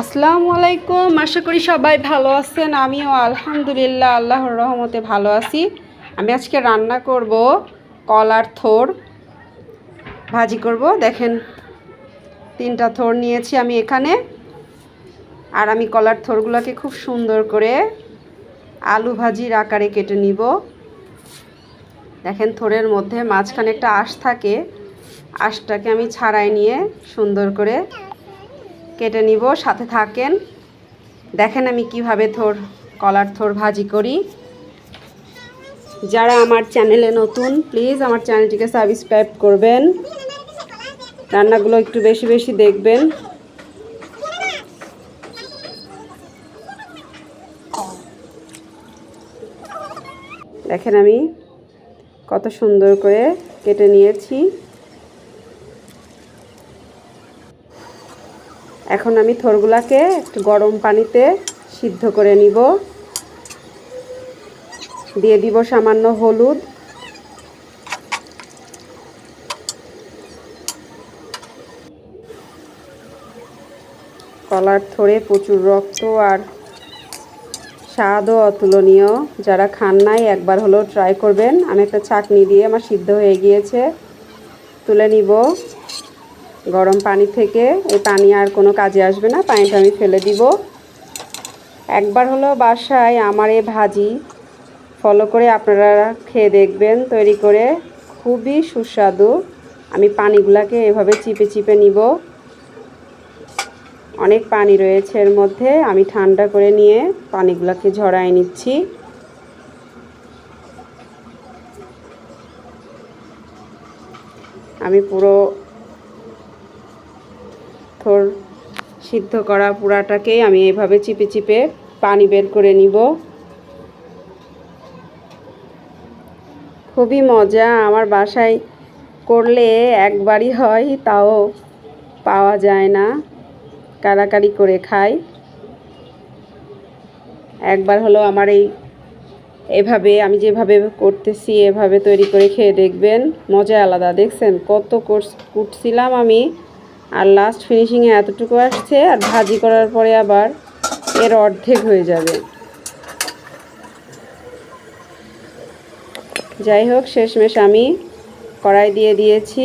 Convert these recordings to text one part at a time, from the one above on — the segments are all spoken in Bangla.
আসসালামু আলাইকুম। আশা করি সবাই ভালো আছেন। আমিও আলহামদুলিল্লাহ, আল্লাহর রহমতে ভালো আছি। আমি আজকে রান্না করব কলার থোর ভাজি করব। দেখেন, তিনটা থোর নিয়েছি আমি এখানে। আর আমি কলার থোরগুলোকে খুব সুন্দর করে আলু ভাজির আকারে কেটে নিব। দেখেন থোরের মধ্যে মাঝখানে একটা আঁশ থাকে। আঁশটাকে আমি ছাড়াই নিয়ে সুন্দর করে কেটে নিব, সাথে থাকেন। দেখেন আমি কীভাবে থোর, কলার থোর ভাজি করি। যারা আমার চ্যানেলে নতুন, প্লিজ আমার চ্যানেলটিকে সাবস্ক্রাইব করবেন। রান্নাগুলো একটু বেশি বেশি দেখবেন। দেখেন আমি কত সুন্দর করে কেটে নিয়েছি। এখন আমি থোরগুলাকে একটু গরম পানিতে সিদ্ধ করে নিব। দিয়ে দিব সামান্য হলুদ। কলার থরে প্রচুর রক্ত আর স্বাদও অতুলনীয়। যারা খান নাই, একবার হলেও ট্রাই করবেন। আমি একটা চাটনি দিয়ে আমার সিদ্ধ হয়ে গিয়েছে। তুলে নিব। গরম পানি থেকে এই পানি আর কোনো কাজে আসবে না, পানিটা আমি ফেলে দিব। একবার হলো বাসায় আমার এই ভাজি ফলো করে আপনারা খেয়ে দেখবেন, তৈরি করে খুবই সুস্বাদু। আমি পানিগুলাকে এভাবে চিপে চিপে নিব। অনেক পানি রয়েছে এর মধ্যে, আমি ঠান্ডা করে নিয়ে পানিগুলোকে ঝরাই নিচ্ছি। আমি পুরো থোর সিদ্ধ করা পুরাটাকেই আমি এভাবে চিপে চিপে পানি বের করে নিব। খুবই মজা, আমার বাসায় করলে একবারই হয়, তাও পাওয়া যায় না। কারাকারি করে খাই। একবার হলো আমার এই এভাবে, আমি যেভাবে করতেছি, এভাবে তৈরি করে খেয়ে দেখবেন মজা আলাদা। দেখছেন কত কোর্স কুটছিলাম আমি। আর লাস্ট ফিনিশিংয়ে এতটুকু আসছে, আর ভাজি করার পরে আবার এর অর্ধেক হয়ে যাবে। যাই হোক, শেষমেশ আমি কড়াই দিয়ে দিয়েছি।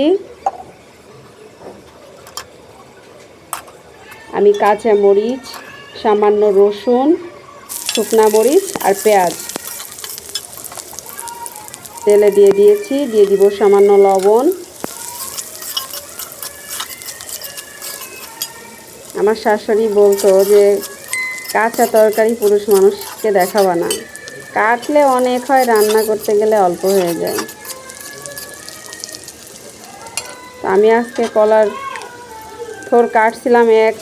আমি কাঁচা মরিচ, সামান্য রসুন, শুকনা মরিচ আর পেঁয়াজ। তেলে দিয়ে দিয়েছি, দিয়ে দিব সামান্য লবণ। আমার শাশুড়ি বলতো যে, কাঁচা তরকারি পুরুষ মানুষকে দেখাবা না। কাটলে অনেক হয়, রান্না করতে গেলে অল্প হয়ে যায়। আমি আজকে কলার থোর কাটছিলাম এক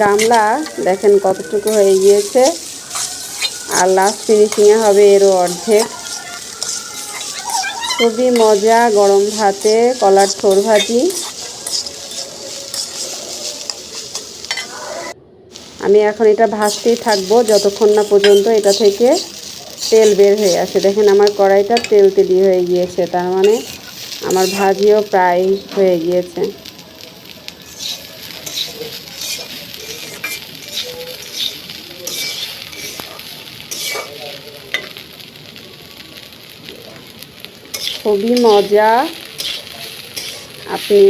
গামলা, দেখেন কতটুকু হয়ে গিয়েছে। আর লাস্ট ফিনিশিংয়ে হবে এরও অর্ধেক। খুবই মজা, গরম ভাতে কলার থোর ভাজি। আমি এখন এটা ভাজতেই থাকব, যতক্ষণ না পর্যন্ত এটা থেকে তেল বের হয়ে আসে। দেখেন আমার কড়াইটা তেল তেলি হয়ে গিয়েছে, তার মানে আমার ভাজিও প্রায় হয়ে গিয়েছে। খুবই মজা। আপনি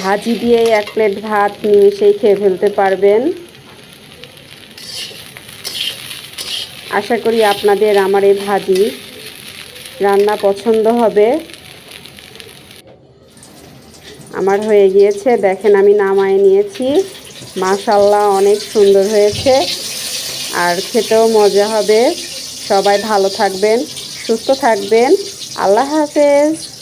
ভাজি দিয়ে এক প্লেট ভাত নিমিশেই খেয়ে ফেলতে পারবেন। আশা করি আপনাদের আমার এই ভাজি রান্না পছন্দ হবে। আমার হয়ে গিয়েছে, দেখেন আমি নামায় নিয়েছি। মাশাল্লাহ অনেক সুন্দর হয়েছে। আর খেতেও মজা হবে। সবাই ভালো থাকবেন, সুস্থ থাকবেন। আল্লাহ হাফেজ।